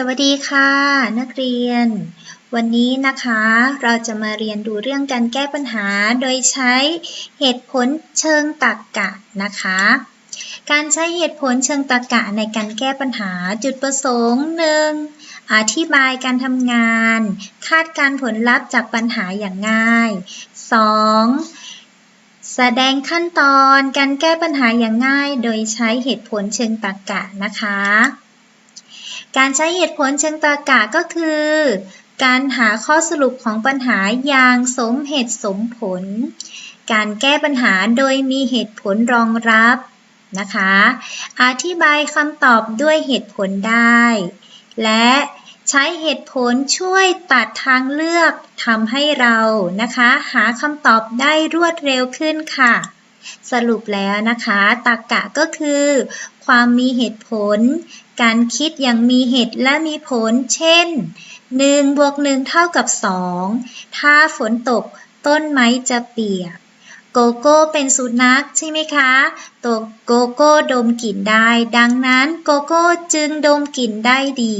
สวัสดีค่ะ นักเรียน วันนี้นะคะเราจะมาเรียนดูเรื่องการแก้ปัญหาโดยใช้เหตุผลเชิงตรรกะนะคะ การใช้เหตุผลเชิงตรรกะในการแก้ปัญหาจุดประสงค์หนึ่งอธิบายการทำงาน คาดการผลลัพธ์จากปัญหาอย่างง่าย 2. แสดงขั้นตอนการแก้ปัญหาอย่างง่าย โดยใช้เหตุผลเชิงตรรกะนะคะ การใช้เหตุผลเชิงตรรกะก็คือ การหาข้อสรุปของปัญหาอย่างสมเหตุสมผล การแก้ปัญหาโดยมีเหตุผลรองรับนะคะ อธิบายคำตอบด้วยเหตุผลได้ และใช้เหตุผลช่วยตัดทางเลือกทำให้เรานะคะ หาคำตอบได้รวดเร็วขึ้นค่ะ สรุปแล้วนะคะตรรกะก็คือ ความมีเหตุผล การคิดอย่างมีเหตุและมีผล เช่น 1บวก1เท่ากับ 2 ถ้าฝนตกต้นไม้จะเปียก โกโก้เป็นสุนัขใช่ไหมคะตัวโกโก้ดมกลิ่นได้ ดังนั้นโกโก้จึงดมกลิ่นได้ดี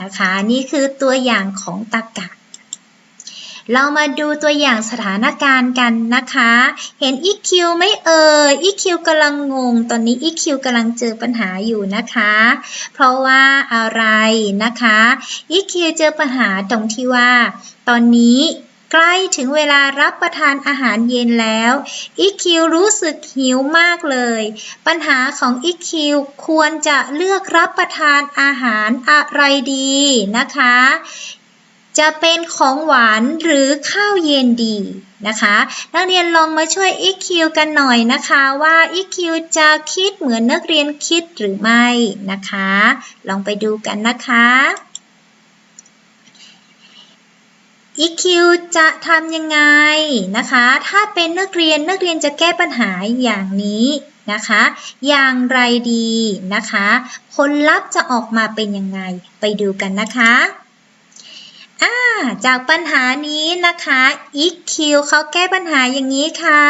นะคะ นี่คือตัวอย่างของตรรกะ เรามาดูตัวอย่างสถานการณ์กันนะคะ เห็น EQ ไหม่เอ่ย EQ กำลังงง ตอนนี้ EQ กำลังเจอปัญหาอยู่นะคะ เพราะว่าอะไรนะคะ EQ เจอปัญหาตรงที่ว่า ตอนนี้ใกล้ถึงเวลารับประทานอาหารเย็นแล้ว EQ รู้สึกหิวมากเลย ปัญหาของ EQ ควรจะเลือกรับประทานอาหารอะไรดีนะคะ จะเป็นของหวานหรือข้าวเย็นดีนะคะนักเรียนลองมาช่วย EQ กันหน่อยนะคะว่า EQ จะคิดเหมือนนักเรียนคิดหรือไม่นะคะ ลองไปดูกันนะคะ EQ จะทำยังไงนะคะ ถ้าเป็นนักเรียนนักเรียนจะแก้ปัญหาอย่างนี้นะคะ อย่างไรดีนะคะ ผลลัพธ์จะออกมาเป็นยังไง ไปดูกันนะคะ จากปัญหานี้นะคะ EQ เขาแก้ปัญหาอย่างนี้ค่ะ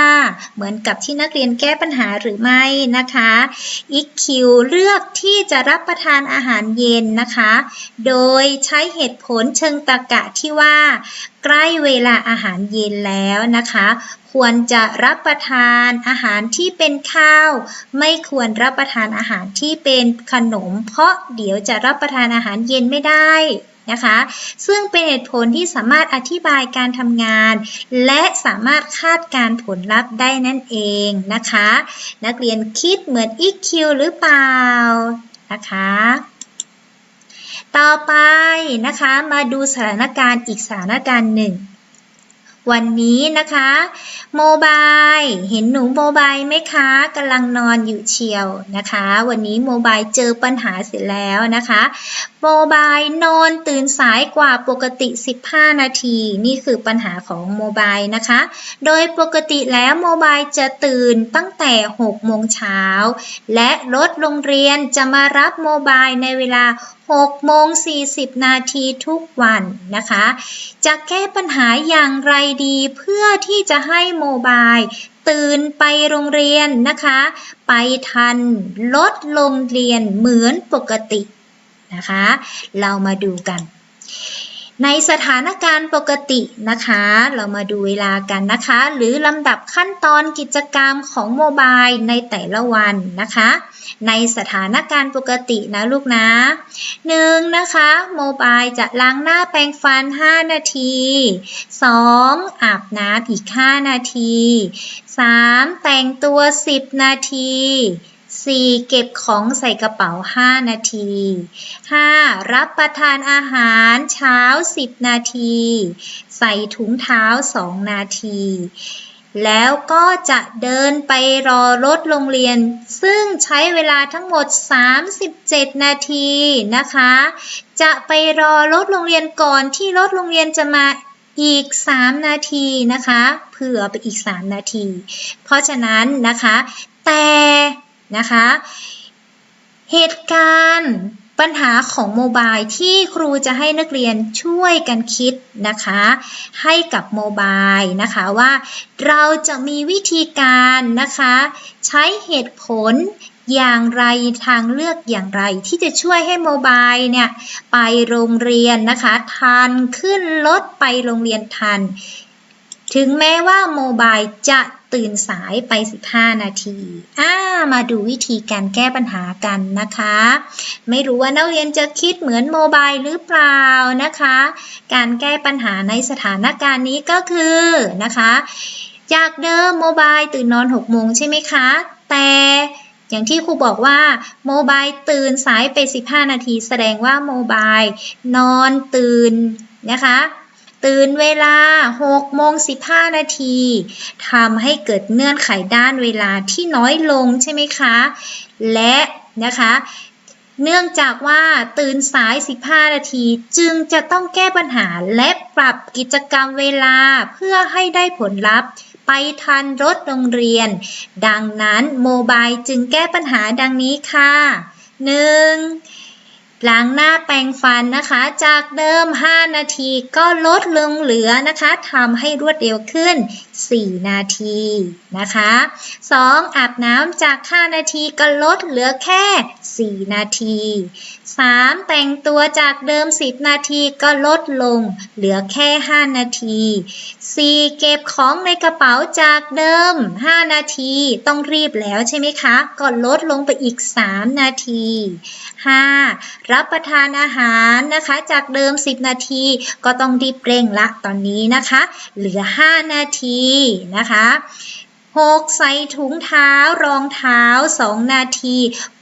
เหมือนกับที่นักเรียนแก้ปัญหาหรือไม่นะคะ EQ เลือกที่จะรับประทานอาหารเย็นนะคะ โดยใช้เหตุผลเชิงตรรกะที่ว่า ใกล้เวลาอาหารเย็นแล้วนะคะ ควรจะรับประทานอาหารที่เป็นข้าว ไม่ควรรับประทานอาหารที่เป็นขนม เพราะเดี๋ยวจะรับประทานอาหารเย็นไม่ได้ นะคะ ซึ่งเป็นเหตุผลที่สามารถอธิบายการทำงาน และสามารถคาดการผลลัพธ์ได้นั่นเองนะคะ นักเรียนคิดเหมือน EQ หรือเปล่านะคะต่อไปนะคะมาดูสถานการณ์อีกสถานการณ์หนึ่ง วันนี้นะคะโมบายเห็นหนูโมบายไหมคะกำลังนอนอยู่เชียวนะคะ วันนี้โมบายเจอปัญหาเสร็จแล้วนะคะโมบายนอนตื่นสายกว่าปกติ 15 นาที นี่คือปัญหาของโมบายนะคะ โดยปกติแล้วโมบายจะตื่นตั้งแต่ 6 โมงเช้า และรถโรงเรียนจะมารับโมบายในเวลา6โมง40 นาทีทุกวันนะคะ จะแก้ปัญหาอย่างไรดีเพื่อที่จะให้โมบายตื่นไปโรงเรียนนะคะ ไปทันลดลงเรียนเหมือนปกตินะคะ เรามาดูกัน ในสถานการณ์ปกตินะคะ เรามาดูเวลากันนะคะ หรือลำดับขั้นตอนกิจกรรมของโมบายในแต่ละวันนะคะ ในสถานการณ์ปกตินะลูกนะหนึ่งนะคะโมบายจะล้างหน้าแปรงฟัน 5 นาที 2. อาบน้ำอีก 5 นาที 3. แต่งตัว 10 นาที 4. เก็บของใส่กระเป๋า 5 นาที 5. รับประทานอาหารเช้า 10 นาที ใส่ถุงเท้า 2 นาที แล้วก็จะเดินไปรอรถโรงเรียน ซึ่งใช้เวลาทั้งหมด 37 นาทีนะคะ จะไปรอรถโรงเรียนก่อนที่รถโรงเรียนจะมาอีก 3 นาทีนะคะ เผื่อไปอีก 3 นาที เพราะฉะนั้นนะคะ แต่ นะคะ เหตุการณ์ปัญหาของโมบายที่ครูจะให้นักเรียนช่วยกันคิดนะคะ ให้กับโมบายนะคะว่าเราจะมีวิธีการนะคะ ใช้เหตุผลอย่างไรทางเลือกอย่างไรที่จะช่วยให้โมบายเนี่ยไปโรงเรียนนะคะทันขึ้นรถไปโรงเรียนทัน ถึงแม้ว่าโมบายจะตื่นสายไป 15 นาทีอ่า มาดูวิธีการแก้ปัญหากันนะคะ ไม่รู้ว่านักเรียนจะคิดเหมือนโมบายหรือเปล่านะคะ การแก้ปัญหาในสถานการณ์นี้ก็คือนะคะจากเดิมโมบายตื่นนอน6โมงใช่ไหมคะ แต่อย่างที่ครูบอกว่าโมบายตื่นสายไป 15 นาที แสดงว่าโมบายนอนตื่นนะคะ ตื่นเวลา6โมง15 นาทีทำให้เกิดเงื่อนไขด้านเวลาที่น้อยลงใช่ไหมคะ และนะคะ เนื่องจากว่าตื่นสาย 15 นาทีจึงจะต้องแก้ปัญหาและปรับกิจกรรมเวลาเพื่อให้ได้ผลลัพธ์ไปทันรถโรงเรียน ดังนั้นโมบายจึงแก้ปัญหาดังนี้ค่ะ 1. ล้างหน้าแปรงฟันนะคะ จากเดิม 5 นาทีก็ลดลงเหลือนะคะทำให้รวดเร็วขึ้น 4 นาทีนะคะ 2. อาบน้ำจาก 5 นาทีก็ลดเหลือแค่ 4 นาที 3. แต่งตัวจากเดิม 10 นาทีก็ลดลงเหลือแค่ 5 นาที 4. เก็บของในกระเป๋าจากเดิม 5 นาทีต้องรีบแล้วใช่ไหมคะ ก็ลดลงไปอีก 3 นาที 5. รับประทานอาหารนะคะ จากเดิม 10 นาทีก็ต้องรีบเร่งละตอนนี้นะคะ เหลือ 5 นาทีนะคะ 6. ใส่ถุงเท้ารองเท้า 2 นาที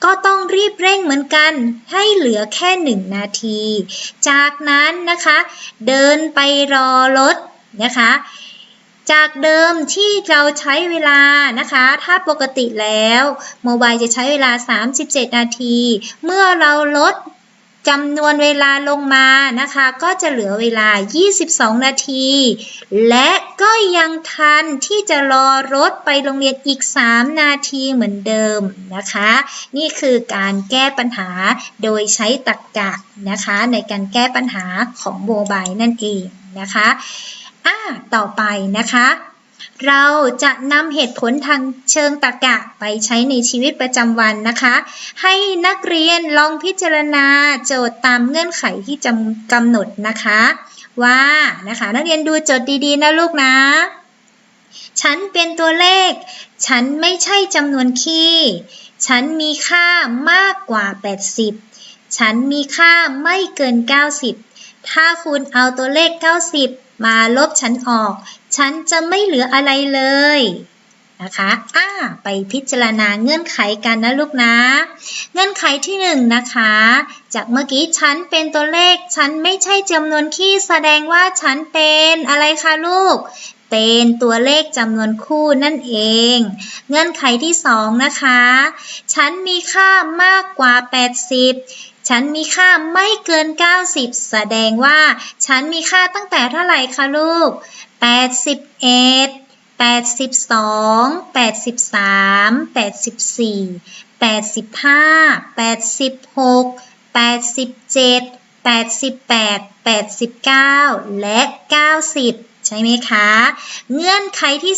ก็ต้องรีบเร่งเหมือนกัน ให้เหลือแค่ 1 นาที จากนั้นนะคะ เดินไปรอรถนะคะ จากเดิมที่เราใช้เวลานะคะ ถ้าปกติแล้วโมบายจะใช้เวลา 37 นาที เมื่อเราลด จำนวนเวลาลงมานะคะ ก็จะเหลือเวลา 22 นาที และก็ยังทันที่จะรอรถไปโรงเรียนอีก 3 นาทีเหมือนเดิมนะคะ นี่คือการแก้ปัญหาโดยใช้ตรรกะนะคะ ในการแก้ปัญหาของโมบายนั่นเองนะคะอ่าต่อไปนะคะ เราจะนำเหตุผลทางเชิงตรรกะไปใช้ในชีวิตประจำวันนะคะ ให้นักเรียนลองพิจารณาโจทย์ตามเงื่อนไขที่จำกำหนดนะคะ ว่านะคะนักเรียนดูโจทย์ดีๆนะลูกนะฉันเป็นตัวเลข ฉันไม่ใช่จำนวนคี่ ฉันมีค่ามากกว่า 80 ฉันมีค่าไม่เกิน 90 ถ้าคุณเอาตัวเลข 90มาลบฉันออก ฉันจะไม่เหลืออะไรเลยนะคะอ่าไปพิจารณาเงื่อนไขกันนะลูกนะ เงื่อนไขที่หนึ่งนะคะ จากเมื่อกี้ฉันเป็นตัวเลข ฉันไม่ใช่จำนวนคี่แสดงว่าฉันเป็นอะไรคะลูก เป็นตัวเลขจำนวนคู่นั่นเอง เงื่อนไขที่สองนะคะ ฉันมีค่ามากกว่า 80 ฉันมีค่าไม่เกิน 90 แสดงว่า ฉันมีค่าตั้งแต่เท่าไหร่คะลูก 81 82 83 84 85 86 87 88 89 และ 90 ใช่ไหมคะ เงื่อนไขที่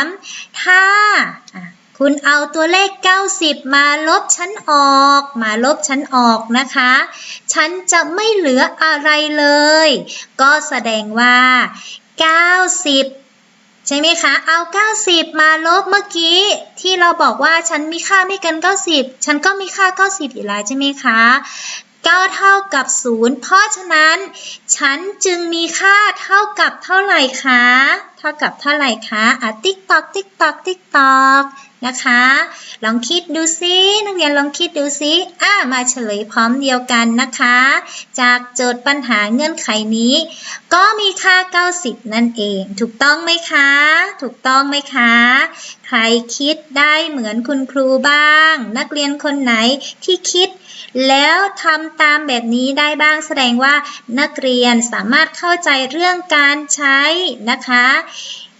3 ถ้า คุณเอาตัวเลข 90 มาลบชั้นออก มาลบชั้นออกนะคะ ฉันจะไม่เหลืออะไรเลย ก็แสดงว่า 90 ใช่ไหมคะ เอา 90 มาลบเมื่อกี้ ที่เราบอกว่าฉันมีค่าไม่เกิน 90 ฉันก็มีค่า 90 อยู่แล้วใช่ไหมคะก็เท่ากับ 0 เพราะฉะนั้น ฉันจึงมีค่าเท่ากับเท่าไหร่คะเท่ากับเท่าไหร่คะอะติ๊กตอกติ๊กตอกติ๊กตอกนะคะ ลองคิดดูซินักเรียนลองคิดดูซิอ่ามาเฉลยพร้อมเดียวกันนะคะ จากโจทย์ปัญหาเงื่อนไขนี้ ก็มีค่า 90 นั่นเอง ถูกต้องไหมคะ ถูกต้องไหมคะ ใครคิดได้เหมือนคุณครูบ้าง นักเรียนคนไหนที่คิด แล้วทำตามแบบนี้ได้บ้างแสดงว่านักเรียนสามารถเข้าใจเรื่องการใช้นะคะ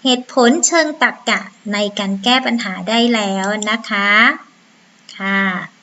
เหตุผลเชิงตรรกะในการแก้ปัญหาได้แล้วนะคะ ค่ะ